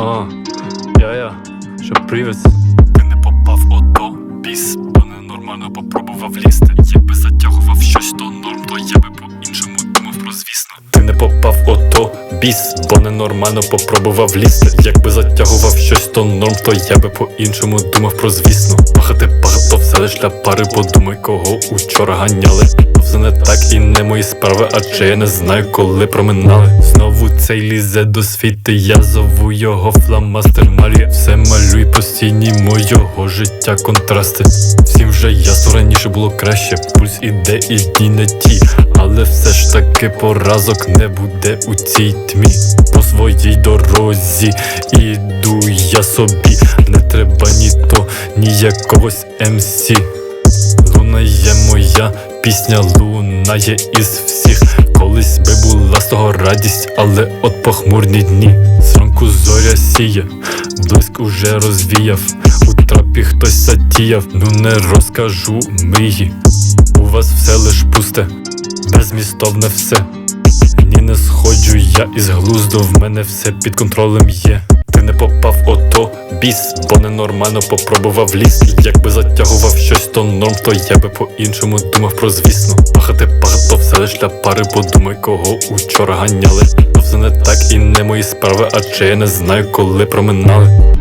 А, я-я, щоб привіз. Ти не попав ото біс, бо ненормально попробував лізти. Якби затягував щось, до норм, то я би по-іншому думав про звісно. Ти не попав ото біс, бо ненормально попробував лізти. Якби затягував щось, то норм, то я би по-іншому думав про звісно. Пахати пахато все лиш для пари, подумай, кого учора ганяли. Все не так і не мої справи, адже я не знаю, коли проминали. Знову цей лізе до світи, я зову його фламастер малює. Все малюй постійні мого життя контрасти. Всім вже ясно раніше було краще, пульс іде і дні не ті. Але все ж таки поразок не буде у цій тьмі. По своїй дорозі іду я собі. Не треба ні то, ні якогось МС. Лунає моя пісня, лунає із всіх. Колись би була з того радість, але от похмурні дні. Зранку зоря сіє, блиск уже розвіяв. У трапі хтось затіяв, ну не розкажу мрії. У вас все лиш пусте, безмістовне все. Ні, не сходжу я із глузду, в мене все під контролем є. Ти не попав біс, бо ненормально попробував ліс. Якби затягував щось, то норм, то я би по-іншому думав про звісно. Пахати багато все лиш для пари, подумай, кого учора ганяли. То все не так і не мої справи, адже я не знаю, коли проминали.